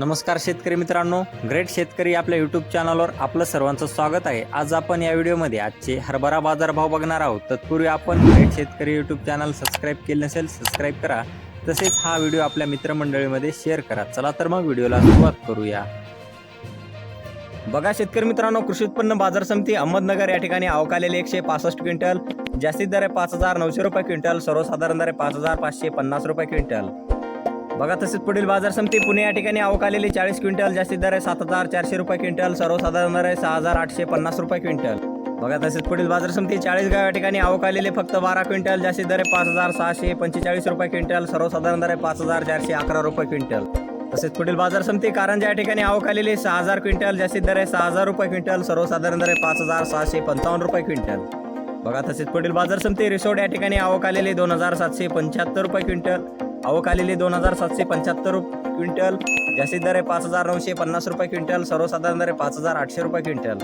नमस्कार शेतकरी मित्रांनो ग्रेट शेतकरी आपल्या यूट्यूब चॅनलवर आपलं सर्वांचं स्वागत आहे. आज आपण या व्हिडिओमध्ये आजचे हरभरा बाजारभाव बघणार आहोत. तत्पूर्वी आपण ग्रेट शेतकरी यूट्यूब चॅनल सबस्क्राईब केले नसेल सबस्क्राईब करा. तसेच हा व्हिडिओ आपल्या मित्रमंडळीमध्ये शेअर करा. चला तर मग व्हिडिओला सुरुवात करूया. बघा शेतकरी मित्रांनो कृषी उत्पन्न बाजार समिती अहमदनगर या ठिकाणी अवकालेले एकशे पासष्ट क्विंटल जास्तीत दर आहे पाच हजार नऊशे रुपये क्विंटल सर्वसाधारण दर आहे पाच हजार पाचशे पन्नास रुपये क्विंटल. बघा तसेच पुढील बाजार समिती पुणे या ठिकाणी आवक आलेली चाळीस क्विंटल जास्तीत दर आहे सात हजार चारशे रुपये क्विंटल सर्वसाधारण दर आहे सहा हजार आठशे पन्नास रुपये क्विंटल. बघा तसेच पुढील बाजार समिती चाळीसगाव या ठिकाणी आवक आलेले फक्त बारा क्विंटल जास्तीत दर आहे पाच हजार सहाशे पंचेचाळीस रुपये क्विंटल सर्वसाधारण दर आहे पाच हजार चारशे अकरा रुपये क्विंटल. तसेच पुढील बाजार समिती कारंजा या ठिकाणी आवक आलेली सहा हजार क्विंटल जास्तीत दर आहे सहा हजार रुपये क्विंटल सर्वसाधारण दर आहे पाच हजार सहाशे पंचावन्न रुपये क्विंटल. बघा तसेच पुढील बाजार समिती रिसोड या ठिकाणी आवक आलेली दोन हजार सातशे पंच्याहत्तर रुपये क्विंटल. आवक आलेली दोन हजार सातशे पंच्याहत्तर क्विंटल. जास्तीत दर आहे पाच हजार नऊशे पन्नास रुपये क्विंटल. सर्वसाधारण दर आहे पाच हजार आठशे रुपये क्विंटल.